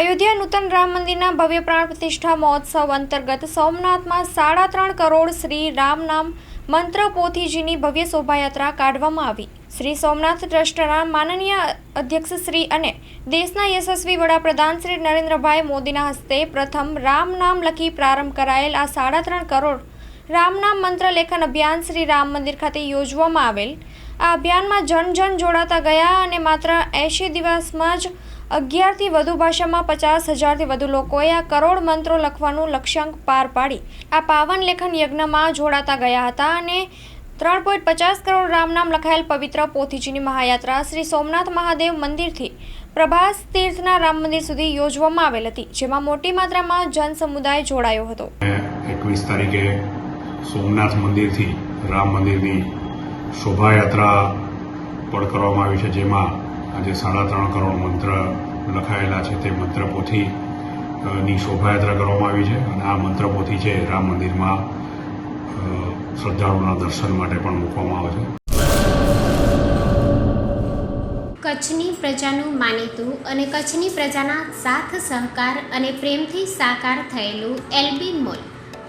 અયોધ્યા નૂતન રામ મંદિરના ભવ્ય પ્રાણ પ્રતિષ્ઠા મહોત્સવ અંતર્ગત સોમનાથમાં સાડા ત્રણ કરોડ શ્રી રામ નામ મંત્ર પોથીજીની ભવ્ય શોભાયાત્રા કાઢવામાં આવી. શ્રી સોમનાથ ટ્રસ્ટના માનનીય અધ્યક્ષ શ્રી અને દેશના યશસ્વી વડાપ્રધાન શ્રી નરેન્દ્રભાઈ મોદીના હસ્તે પ્રથમ રામ નામ લખી પ્રારંભ કરાયેલ આ સાડા ત્રણ કરોડ રામનામ મંત્ર લેખન અભિયાન શ્રી રામ મંદિર ખાતે યોજવામાં આવેલ. આ અભિયાનમાં જન જન જોડાતા ગયા અને માત્ર એંશી દિવસમાં જ અગિયારથી વધુ ભાષામાં પચાસ હજારથી વધુ લોકોએ આ કરોડ મંત્રો લખવાનું લક્ષ્યાંક પાર પાડી. આ પાવન લેખન યજ્ઞમાં જોડાતા ગયા હતા અને ત્રણ પોઈન્ટ પચાસ કરોડ રામનામ લખાયેલ પવિત્ર પોથીજીની મહાયાત્રા શ્રી સોમનાથ મહાદેવ મંદિરથી પ્રભાસ તીર્થના રામ મંદિર સુધી યોજવામાં આવેલ હતી, જેમાં મોટી માત્રામાં જન સમુદાય જોડાયો હતો. એકવીસ તારીખે સોમનાથ મંદિરથી, રામ મંદિરની શોભાયાત્રા પણ કરવામાં આવી છે, જેમાં આજે સાડા ત્રણ કરોડ મંત્ર લખાયેલા છે, તે મંત્રની શોભાયાત્રા કરવામાં આવી છે. અને આ મંત્ર પોથી છે, રામ મંદિરમાં શ્રદ્ધાળુના દર્શન માટે પણ મૂકવામાં આવે છે. કચ્છની પ્રજાનું માનીતું અને કચ્છની પ્રજાના સાથ સહકાર અને પ્રેમથી સાકાર થયેલું એલબી મોલ.